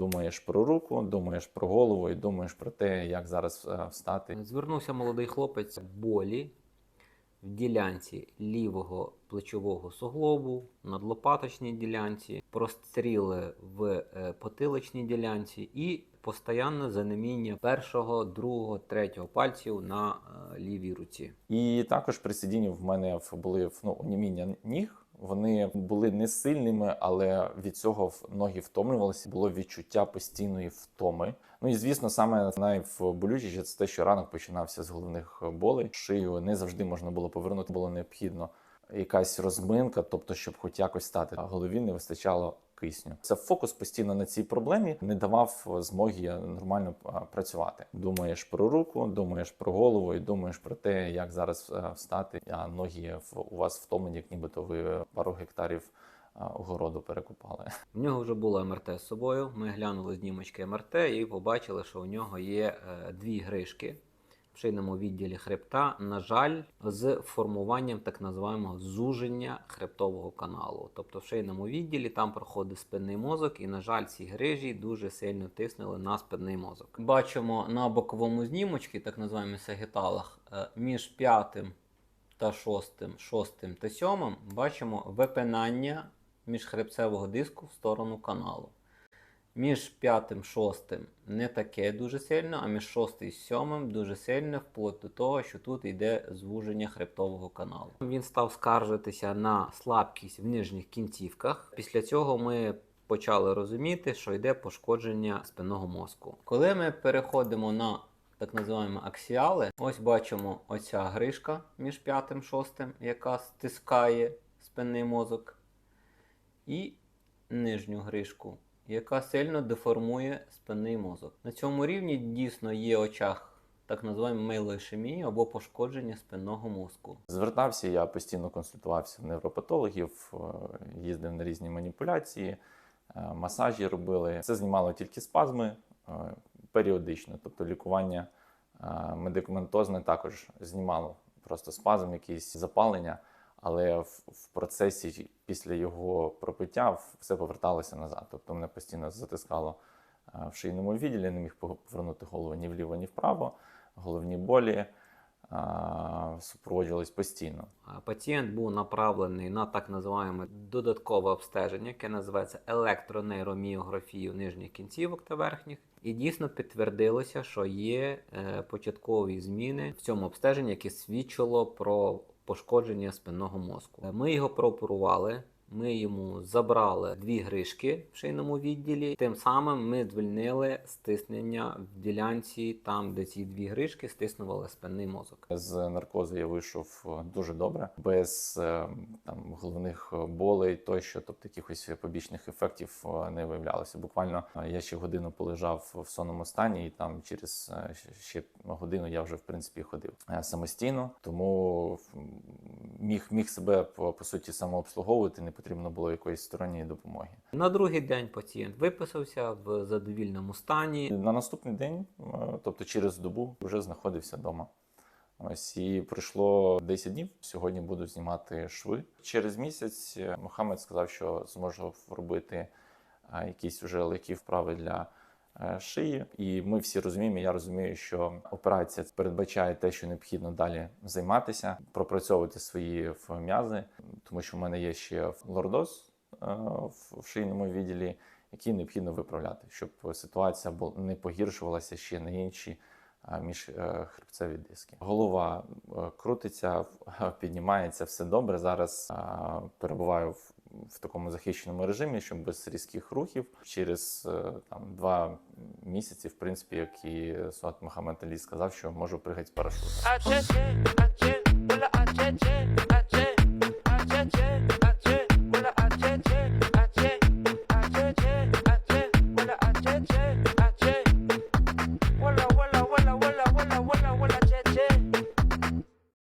думаєш про руку, думаєш про голову і думаєш про те, як зараз е, встати. Звернувся молодий хлопець болі в ділянці лівого плечового суглобу, надлопаточній ділянці, простріли в е, потиличній ділянці і постоянне занеміння першого, другого, третього пальців на е, лівій руці. І також при сидінні в мене були ну, оніміння ніг. Вони були не сильними, але від цього ноги втомлювалися. Було відчуття постійної втоми. Ну і звісно, саме найболючіше це те, що ранок починався з головних болей. Шию не завжди можна було повернути. Було необхідно якась розминка, тобто, щоб хоч якось стати. А голові не вистачало кисню. Це фокус постійно на цій проблемі не давав змоги нормально працювати. Думаєш про руку, думаєш про голову і думаєш про те, як зараз е, встати. А ноги у вас втомлені, як нібито ви пару гектарів огороду перекопали. У нього вже було МРТ з собою. Ми глянули знімочки МРТ і побачили, що у нього є е, дві гришки в шийному відділі хребта. На жаль, з формуванням так називаємо зуження хребтового каналу. Тобто в шийному відділі там проходить спинний мозок, і, на жаль, ці грижі дуже сильно тиснули на спинний мозок. Бачимо на боковому знімочці, так називаємо сагіталах, е, між п'ятим та шостим, шостим та сьомим бачимо випинання міжхребцевого диску в сторону каналу. Між п'ятим шостим не таке дуже сильно, а між шостим і сьомим дуже сильно, вплоть до того, що тут йде звуження хребтового каналу. Він став скаржитися на слабкість в нижніх кінцівках. Після цього ми почали розуміти, що йде пошкодження спинного мозку. Коли ми переходимо на так називаємо аксіали, ось бачимо оця гришка між п'ятим шостим, яка стискає спинний мозок, і нижню гришку, яка сильно деформує спинний мозок. На цьому рівні дійсно є очах так називаємо мейлоішемію або пошкодження спинного мозку. Звертався я постійно консультувався в невропатологів, е, їздив на різні маніпуляції, е, масажі робили. Це знімало тільки спазми е, періодично, тобто лікування медикаментозне також знімало просто спазм, якісь запалення. Але в, процесі після його пропиття все поверталося назад. Тобто мене постійно затискало е, в шийному відділі, не міг повернути голову ні вліво, ні вправо. Головні болі а, супроводжувались постійно. Пацієнт був направлений на так називаємо додаткове обстеження, яке називається електронейроміографію нижніх кінцівок та верхніх. І дійсно підтвердилося, що є е, початкові зміни в цьому обстеженні, яке свідчило про пошкодження спинного мозку. Ми його прооперували. Ми йому забрали дві гришки в шийному відділі. Тим самим ми звільнили стиснення в ділянці, там, де ці дві гришки стиснували спинний мозок. З наркозу я вийшов е, дуже добре, без е, там головних болей, тощо, тобто якихось побічних ефектів е, не виявлялося. Буквально я ще годину полежав в сонному стані, і там через ще годину я вже в принципі ходив самостійно, тому міг міг себе по суті самообслуговувати, не потрібно було якоїсь сторонньої допомоги. На другий день пацієнт виписався в задовільному стані. На наступний день, е, тобто через добу, вже знаходився вдома. Ось і пройшло 10 днів. Сьогодні буду знімати шви. Через місяць е, Мохамед сказав, що зможу робити е, якісь вже легкі вправи для шиї. І ми всі розуміємо. Я розумію, що операція передбачає те, що необхідно далі займатися, пропрацьовувати свої м'язи, тому що в мене є ще лордоз е, в шийному відділі які необхідно виправляти, щоб ситуація не погіршувалася ще на інші а, міжхребцеві диски. Голова е, крутиться, піднімається, все добре. Зараз перебуваю в, в такому захищеному режимі, щоб без різких рухів. Через е, там два місяці, в принципі, як і Суат Мохаммед Алі сказав, що можу пригати з парашутом. yeah.